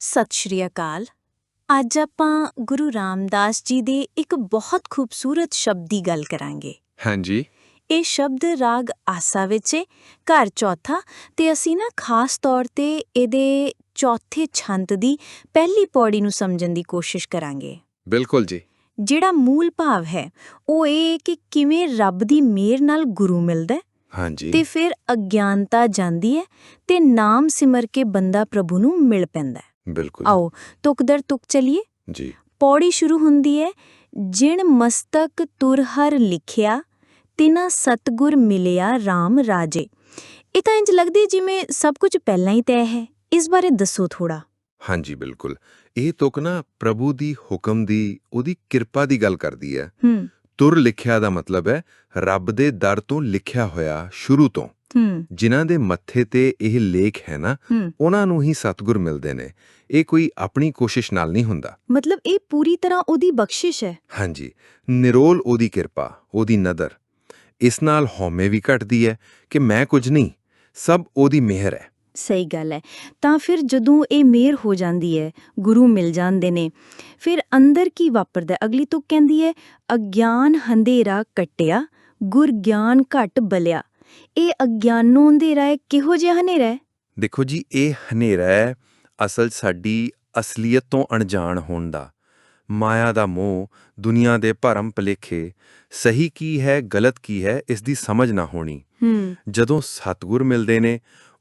ਸਤਿ ਸ਼੍ਰੀ ਅਕਾਲ। ਅੱਜ ਆਪਾਂ ਗੁਰੂ ਰਾਮਦਾਸ ਜੀ ਦੇ ਇੱਕ ਬਹੁਤ ਖੂਬਸੂਰਤ ਸ਼ਬਦ ਦੀ ਗੱਲ ਕਰਾਂਗੇ। ਹਾਂਜੀ। ਇਹ ਸ਼ਬਦ ਰਾਗ ਆਸਾ ਵਿੱਚ ਹੈ ਘਰ ਚੌਥਾ ਤੇ ਅਸੀਂ ਨਾ ਖਾਸ ਤੌਰ ਤੇ ਇਹਦੇ ਚੌਥੇ ਛੰਦ ਦੀ ਪਹਿਲੀ ਪੌੜੀ ਨੂੰ ਸਮਝਣ ਦੀ ਕੋਸ਼ਿਸ਼ ਕਰਾਂਗੇ। ਬਿਲਕੁਲ ਜੀ। ਜਿਹੜਾ ਮੂਲ ਭਾਵ ਹੈ ਉਹ ਇਹ ਕਿ ਕਿਵੇਂ ਰੱਬ ਦੀ ਮਿਹਰ ਨਾਲ ਗੁਰੂ ਮਿਲਦਾ ਹੈ ਹਾਂਜੀ। ਤੇ ਫਿਰ ਅਗਿਆਨਤਾ ਜਾਂਦੀ ਹੈ ਤੇ ਨਾਮ ਸਿਮਰ ਕੇ ਬੰਦਾ ਪ੍ਰਭੂ ਨੂੰ ਮਿਲ ਪੈਂਦਾ ਹੈ। ਬਿਲਕੁਲ ਆਓ ਤੁਕ ਦਰ ਤੁਕ ਚਲੀਏ ਜੀ ਪੌੜੀ ਸ਼ੁਰੂ ਹੁੰਦੀ ਹੈ ਜਿਣ ਮਸਤਕ ਤੁਰ ਹਰ ਲਿਖਿਆ ਤਿਨਾ ਸਤਗੁਰ ਮਿਲਿਆ RAM ਰਾਜੇ ਇਹ ਤਾਂ ਇੰਜ ਲੱਗਦੀ ਹੈ ਜਿਵੇਂ ਸਭ ਕੁਝ ਪਹਿਲਾਂ ਹੀ ਤੈਅ ਹੈ ਇਸ ਬਾਰੇ ਦੱਸੋ ਥੋੜਾ ਹਾਂਜੀ ਬਿਲਕੁਲ ਇਹ ਤੁਕ ਨਾ ਪ੍ਰਭੂ ਦੀ ਹੁਕਮ ਦੀ ਉਹਦੀ ਕਿਰਪਾ ਦੀ ਗੱਲ ਕਰਦੀ ਹੈ ਹੂੰ ਤੁਰ ਲਿਖਿਆ ਦਾ ਮਤਲਬ ਹੈ ਰੱਬ ਦੇ ਦਰ ਤੋਂ ਲਿਖਿਆ ਹੋਇਆ ਸ਼ੁਰੂ ਤੋਂ ਹੂੰ ਜਿਨ੍ਹਾਂ ਦੇ ਮੱਥੇ ਤੇ ਇਹ ਲੇਖ ਹੈ ਨਾ ਉਹਨਾਂ ਨੂੰ ਹੀ ਸਤਿਗੁਰ ਮਿਲਦੇ ਨੇ। ਇਹ ਕੋਈ ਆਪਣੀ ਕੋਸ਼ਿਸ਼ ਨਾਲ ਨਹੀਂ ਹੁੰਦਾ। ਮਤਲਬ ਇਹ ਪੂਰੀ ਤਰ੍ਹਾਂ ਉਹਦੀ ਬਖਸ਼ਿਸ਼ ਹੈ? ਹਾਂਜੀ। ਨਿਰੋਲ ਉਹਦੀ ਕਿਰਪਾ ਉਹਦੀ ਨਦਰ। ਇਸ ਨਾਲ ਹਉਮੈ ਵੀ ਘਟਦੀ ਹੈ ਕਿ ਮੈਂ ਕੁਝ ਨਹੀਂ ਸਭ ਉਹਦੀ ਮਿਹਰ ਹੈ। ਸਹੀ ਗੱਲ ਹੈ। ਤਾਂ ਫਿਰ ਜਦੋਂ ਇਹ ਮੇਰ ਹੋ ਜਾਂਦੀ ਹੈ ਗੁਰੂ ਮਿਲ ਜਾਂਦੇ ਨੇ ਫਿਰ ਅੰਦਰ ਕੀ ਵਾਪਰਦਾ? ਅਗਲੀ ਤੁਕ ਕਹਿੰਦੀ ਹੈ ਅਗਿਆਨ ਹੰਧੇਰਾ ਕਟਿਆ ਗੁਰ ਗਿਆਨ ਘਟ ਬਲਿਆ। ਇਹ ਅਗਿਆਨੋਂ ਅੰਧੇਰਾ ਹੈ ਕਿਹੋ ਜਿਹਾ ਹਨੇਰਾ ਹੈ? ਦੇਖੋ ਜੀ ਇਹ ਹਨੇਰਾ ਹੈ ਅਸਲ ਸਾਡੀ ਅਸਲੀਅਤ ਤੋਂ ਅਣਜਾਣ ਹੋਣ ਦਾ। ਮਾਇਆ ਦਾ ਮੋਹ ਦੁਨੀਆ ਦੇ ਭਰਮ ਭਲੇਖੇ ਸਹੀ ਕੀ ਹੈ ਗਲਤ ਕੀ ਹੈ ਇਸ ਦੀ ਸਮਝ ਨਾ ਹੋਣੀ। ਜਦੋਂ ਸਤਿਗੁਰ ਮਿਲਦੇ ਨੇ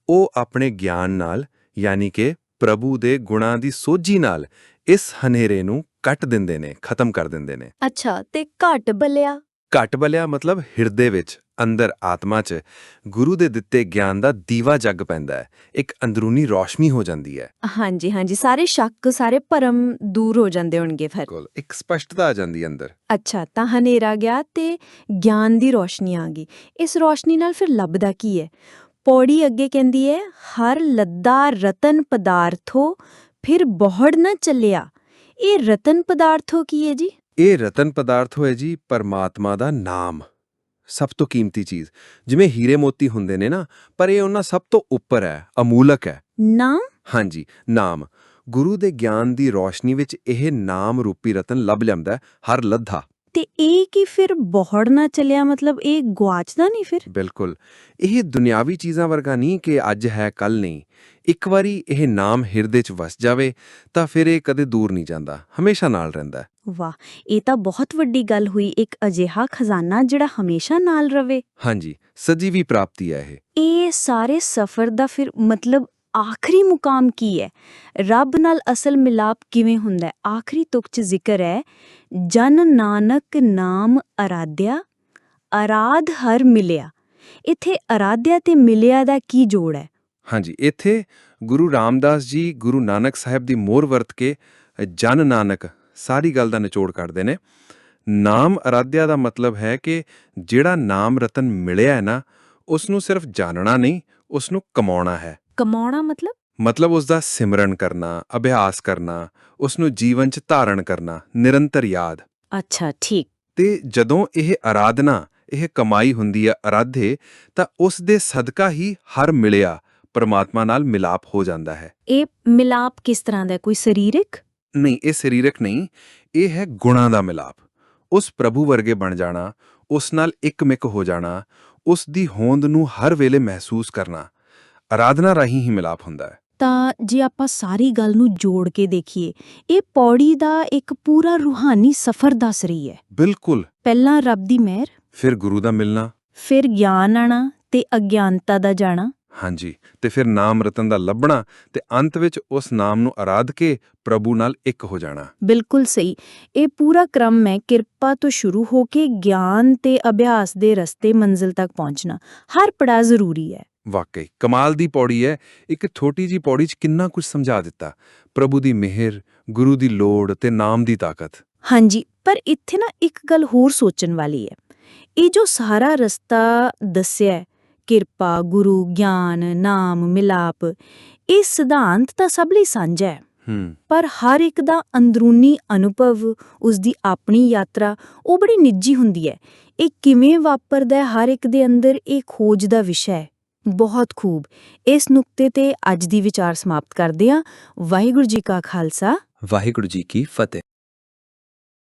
ਉਹ ਆਪਣੇ ਗਿਆਨ ਨਾਲ ਯਾਨੀ ਕਿ ਪ੍ਰਭੂ ਦੇ ਗੁਣਾਂ ਦੀ ਸੋਝੀ ਨਾਲ ਇਸ ਹਨੇਰੇ ਨੂੰ ਕੱਟ ਦਿੰਦੇ ਨੇ ਖਤਮ ਕਰ ਦਿੰਦੇ ਨੇ। ਅੱਛਾ ਤੇ ਘਟ ਬਲਿਆ? ਘਟ ਬਲਿਆ ਮਤਲਬ ਹਿਰਦੇ ਵਿੱਚ। ਅੰਦਰ ਆਤਮਾ 'ਚ ਗੁਰੂ ਦੇ ਦਿੱਤੇ ਗਿਆਨ ਦਾ ਦੀਵਾ ਜਗ ਪੈਂਦਾ ਹੈ। ਇੱਕ ਅੰਦਰੂਨੀ ਰੌਸ਼ਨੀ ਹੋ ਜਾਂਦੀ ਹੈ। ਹਾਂਜੀ ਹਾਂਜੀ। ਸਾਰੇ ਸ਼ੱਕ ਸਾਰੇ ਭਰਮ ਦੂਰ ਹੋ ਜਾਂਦੇ ਹੋਣਗੇ ਫਿਰ। ਕੋਲ ਇੱਕ ਸਪਸ਼ਟਤਾ ਆ ਜਾਂਦੀ ਹੈ ਅੰਦਰ। ਅੱਛਾ ਤਾਂ ਹਨੇਰਾ ਗਿਆ ਤੇ ਗਿਆਨ ਦੀ ਰੋਸ਼ਨੀ ਆ ਗਈ। ਇਸ ਰੋਸ਼ਨੀ ਨਾਲ ਫਿਰ ਲੱਭਦਾ ਕੀ ਹੈ? ਪੌੜੀ ਅੱਗੇ ਕਹਿੰਦੀ ਹੈ ਹਰ ਲੱਦਾ ਰਤਨ ਪਦਾਰਥੋ ਫਿਰ ਬਹੁੜ ਨਾ ਚੱਲਿਆ। ਇਹ ਰਤਨ ਪਦਾਰਥੋ ਕੀ ਹੈ ਜੀ? ਇਹ ਰਤਨ ਪਦਾਰਥ ਹੋਏ ਜੀ ਪਰਮਾਤਮਾ ਦਾ ਨਾਮ। ਸਭ ਤੋਂ ਕੀਮਤੀ ਚੀਜ਼। ਜਿਵੇਂ ਹੀਰੇ ਮੋਤੀ ਹੁੰਦੇ ਨੇ ਨਾ ਪਰ ਇਹ ਉਹਨਾਂ ਸਭ ਤੋਂ ਉੱਪਰ ਹੈ ਅਮੂਲਕ ਹੈ। ਨਾਮ? ਹਾਂਜੀ ਨਾਮ। ਗੁਰੂ ਦੇ ਗਿਆਨ ਦੀ ਰੋਸ਼ਨੀ ਵਿੱਚ ਇਹ ਨਾਮ ਰੂਪੀ ਰਤਨ ਲੱਭ ਲੈਂਦਾ ਹਰ ਲੱਧਾ। ਤੇ ਇਹ ਕੀ ਫਿਰ ਬਹੁੜ ਨਾ ਚੱਲਿਆ ਮਤਲਬ ਇਹ ਗਵਾਚਦਾ ਨਹੀਂ ਫਿਰ? ਬਿਲਕੁਲ। ਇਹ ਦੁਨਿਆਵੀ ਚੀਜ਼ਾਂ ਵਰਗਾ ਨਹੀਂ ਕਿ ਅੱਜ ਹੈ ਕੱਲ ਨਹੀਂ। ਇੱਕ ਵਾਰੀ ਇਹ ਨਾਮ ਹਿਰਦੇ 'ਚ ਵਸ ਜਾਵੇ ਤਾਂ ਫਿਰ ਇਹ ਕਦੇ ਦੂਰ ਨਹੀਂ ਜਾਂਦਾ ਹਮੇਸ਼ਾ ਨਾਲ ਰਹਿੰਦਾ ਵਾਹ ਇਹ ਤਾਂ ਬਹੁਤ ਵੱਡੀ ਗੱਲ ਹੋਈ ਇੱਕ ਅਜਿਹਾ ਖਜ਼ਾਨਾ ਜਿਹੜਾ ਹਮੇਸ਼ਾ ਨਾਲ ਰਵੇ। ਹਾਂਜੀ ਸਜੀਵੀ ਪ੍ਰਾਪਤੀ ਹੈ ਇਹ। ਇਹ ਸਾਰੇ ਸਫ਼ਰ ਦਾ ਫਿਰ ਮਤਲਬ ਆਖਰੀ ਮੁਕਾਮ ਕੀ ਹੈ? ਰੱਬ ਨਾਲ ਅਸਲ ਮਿਲਾਪ ਕਿਵੇਂ ਹੁੰਦਾ ਹੈ? ਆਖਰੀ ਤੁਕ ਚ ਜ਼ਿਕਰ ਹੈ ਜਨ ਨਾਨਕ ਨਾਮ ਅਰਾਧਿਆ ਅਰਾਧ ਹਰ ਮਿਲਿਆ। ਇੱਥੇ ਅਰਾਧਿਆ ਤੇ ਮਿਲਿਆ ਦਾ ਕੀ ਜੋੜ ਹੈ? ਹਾਂਜੀ ਇੱਥੇ ਗੁਰੂ ਰਾਮਦਾਸ ਜੀ ਗੁਰੂ ਨਾਨਕ ਸਾਹਿਬ ਦੀ ਮੋਹਰ ਵਰਤ ਕੇ ਜਨ ਨਾਨਕ ਸਾਰੀ ਗੱਲ ਦਾ ਨਿਚੋੜ ਕੱਢਦੇ ਨੇ। ਨਾਮ ਅਰਾਧਿਆ ਦਾ ਮਤਲਬ ਹੈ ਕਿ ਜਿਹੜਾ ਨਾਮ ਰਤਨ ਮਿਲਿਆ ਹੈ ਨਾ ਉਸ ਨੂੰ ਸਿਰਫ ਜਾਣਨਾ ਨਹੀਂ ਉਸ ਨੂੰ ਕਮਾਉਣਾ ਹੈ। ਕਮਾਉਣਾ ਮਤਲਬ? ਮਤਲਬ ਉਸ ਦਾ ਸਿਮਰਨ ਕਰਨਾ ਅਭਿਆਸ ਕਰਨਾ ਉਸ ਨੂੰ ਜੀਵਨ 'ਚ ਧਾਰਨ ਕਰਨਾ ਨਿਰੰਤਰ ਯਾਦ। ਅੱਛਾ ਠੀਕ। ਤੇ ਜਦੋਂ ਇਹ ਆਰਾਧਨਾ ਇਹ ਕਮਾਈ ਹੁੰਦੀ ਹੈ ਅਰਾਧੇ ਤਾਂ ਉਸ ਦੇ ਸਦਕਾ ਹੀ ਹਰ ਮਿਲਿਆ ਪਰਮਾਤਮਾ ਨਾਲ ਮਿਲਾਪ ਹੋ ਜਾਂਦਾ ਹੈ। ਇਹ ਮਿਲਾਪ ਕਿਸ ਤਰ੍ਹਾਂ ਦਾ ਹੈ? ਕੋਈ ਸਰੀਰਕ? ਨਹੀਂ ਇਹ ਸਰੀਰਕ ਨਹੀਂ ਇਹ ਹੈ ਗੁਣਾਂ ਦਾ ਮਿਲਾਪ। ਉਸ ਪ੍ਰਭੂ ਵਰਗੇ ਬਣ ਜਾਣਾ ਉਸ ਨਾਲ ਇੱਕਮਿਕ ਹੋ ਜਾਣਾ ਉਸ ਦੀ ਹੋਂਦ ਨੂੰ ਹਰ ਵੇਲੇ ਮਹਿਸੂਸ ਕਰਨਾ ਆਰਾਧਨਾ ਰਾਹੀਂ ਹੀ ਮਿਲਾਪ ਹੁੰਦਾ ਹੈ। ਤਾਂ ਜੇ ਆਪਾਂ ਸਾਰੀ ਗੱਲ ਨੂੰ ਜੋੜ ਕੇ ਦੇਖੀਏ ਇਹ ਪੌੜੀ ਦਾ ਇੱਕ ਪੂਰਾ ਰੂਹਾਨੀ ਸਫ਼ਰ ਦੱਸ ਰਹੀ ਹੈ। ਬਿਲਕੁਲ। ਪਹਿਲਾਂ ਰੱਬ ਦੀ ਮਿਹਰ ਫਿਰ ਗੁਰੂ ਦਾ ਮਿਲਣਾ। ਫਿਰ ਗਿਆਨ ਆਣਾ ਤੇ ਅਗਿਆਨਤਾ ਦਾ ਜਾਣਾ। ਹਾਂਜੀ ਤੇ ਫਿਰ ਨਾਮ ਰਤਨ ਦਾ ਲੱਭਣਾ ਤੇ ਅੰਤ ਵਿੱਚ ਉਸ ਨਾਮ ਨੂੰ ਆਰਾਧ ਕੇ ਪ੍ਰਭੂ ਨਾਲ ਇੱਕ ਹੋ ਜਾਣਾ। ਬਿਲਕੁਲ ਸਹੀ। ਇਹ ਪੂਰਾ ਕ੍ਰਮ ਹੈ ਕਿਰਪਾ ਤੋਂ ਸ਼ੁਰੂ ਹੋ ਕੇ ਗਿਆਨ ਤੇ ਅਭਿਆਸ ਦੇ ਰਸਤੇ ਮੰਜ਼ਿਲ ਤੱਕ ਪਹੁੰਚਣਾ। ਹਰ ਪੜਾਅ ਜ਼ਰੂਰੀ ਹੈ। ਵਾਕਈ ਕਮਾਲ ਦੀ ਪੌੜੀ ਹੈ। ਇੱਕ ਛੋਟੀ ਜੀ ਪੌੜੀ 'ਚ ਕਿੰਨਾ ਕੁਝ ਸਮਝਾ ਦਿੱਤਾ। ਪ੍ਰਭੂ ਦੀ ਮਿਹਰ ਗੁਰੂ ਦੀ ਲੋੜ ਤੇ ਨਾਮ ਦੀ ਤਾਕਤ। ਹਾਂਜੀ ਪਰ ਇੱਥੇ ਨਾ ਇੱਕ ਗੱਲ ਹੋਰ ਸੋਚਣ ਵਾਲੀ ਹੈ। ਇਹ ਜੋ ਸਾਰਾ ਰਸਤਾ ਦੱਸਿਆ ਕਿਰਪਾ ਗੁਰੂ ਗਿਆਨ ਨਾਮ ਮਿਲਾਪ ਇਹ ਸਿਧਾਂਤ ਤਾਂ ਸਭ ਲਈ ਸਾਂਝਾ ਹੈ। ਪਰ ਹਰ ਇੱਕ ਦਾ ਅੰਦਰੂਨੀ ਅਨੁਭਵ ਉਸ ਦੀ ਆਪਣੀ ਯਾਤਰਾ ਉਹ ਬੜੀ ਨਿੱਜੀ ਹੁੰਦੀ ਹੈ। ਇਹ ਕਿਵੇਂ ਵਾਪਰਦਾ ਹੈ ਹਰ ਇੱਕ ਦੇ ਅੰਦਰ ਇਹ ਖੋਜ ਦਾ ਵਿਸ਼ਾ ਹੈ। ਬਹੁਤ ਖੂਬ। ਇਸ ਨੁਕਤੇ ਤੇ ਅੱਜ ਦੀ ਵਿਚਾਰ ਸਮਾਪਤ ਕਰਦੇ ਹਾਂ। ਵਾਹਿਗੁਰੂ ਜੀ ਕਾ ਖਾਲਸਾ। ਵਾਹਿਗੁਰੂ ਜੀ ਕੀ ਫਤਿਹ।